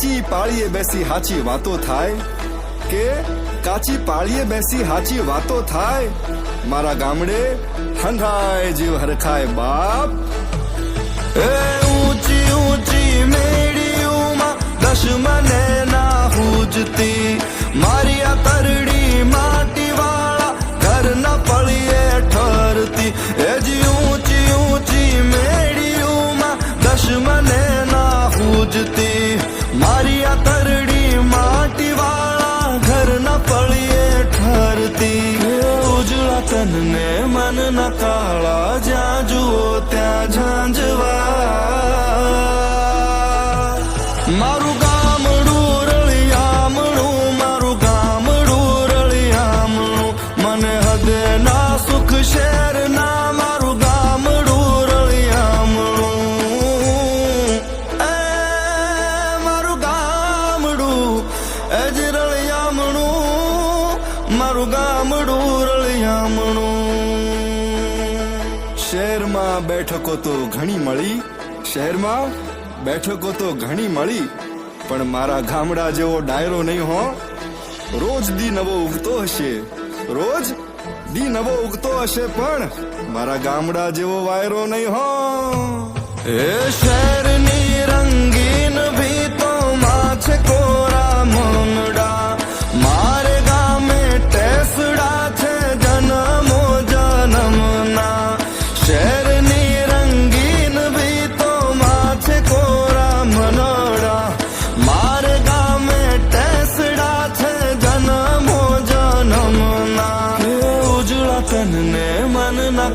કાચી પાળીએ બેસી હાચી વાતો થાય? કે કાચી પાળીએ બેસી હાચી વાતો થાય? મારા ગામડે હંધાય જીવ હરખાય બાપ. એ ઊંચી ઊંચી મેડીઓમાં દશમને ના હુજતી. મનના કાળા જ્યાં જુઓ ત્યાં ઝાંઝવા. મારું ગામડું રળિયામણું મારું ગામડું રળિયામણું મને હદે ના સુખ શહેર ના મારું ગામડું રળિયામણું એ મારું ગામડું એ જ રળિયામણું મારું ગામડું શહેરમાં બેઠકો તો ઘણી મળી. શહેરમાં બેઠકો તો ઘણી મળી. પણ મારા ગામડા જેવો ડાયરો નહીં હો. રોજ દી નવો ઉગતો હશે. રોજ દી નવો ઉગતો હશે પણ મારા ગામડા જેવો વાયરો નહીં હો. એ શહેરની રંગીન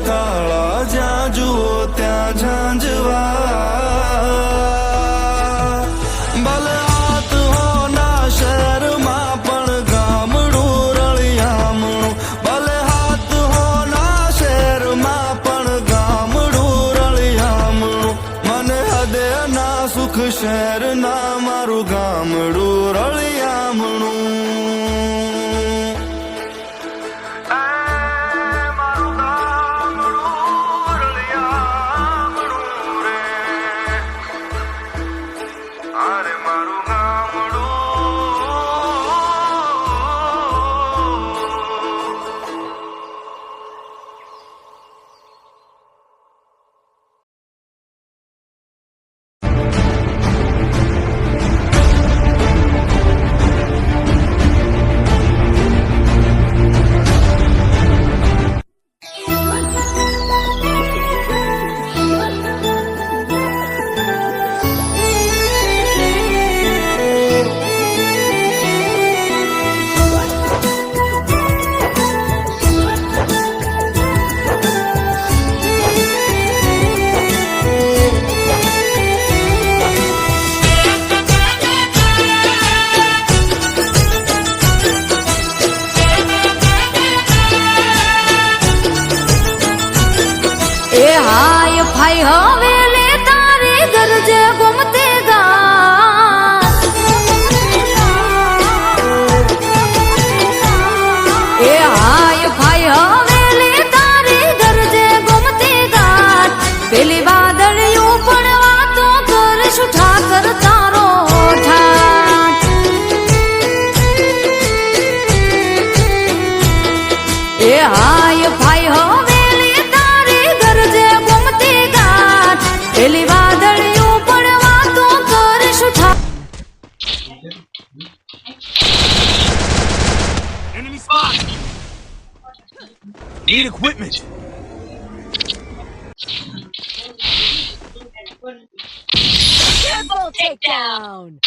કાળા જ્યાં જુઓ ત્યાં ઝાંઝવા. ભલે હાથ હોના શહેરમાં પણ ગામડું રળિયામણું. ભલે હાથ હોના શહેરમાં પણ ગામડું રળિયામણું. મને હદે ના સુખ શહેરના મારું ગામડું રળિયામણું. હાય ફાઈ હવે લે તારે ગરજે ગુમતે ગા એ હાય ફાઈ હવે લે તારે ગરજે ગુમતે હાય Need equipment! Triple takedown!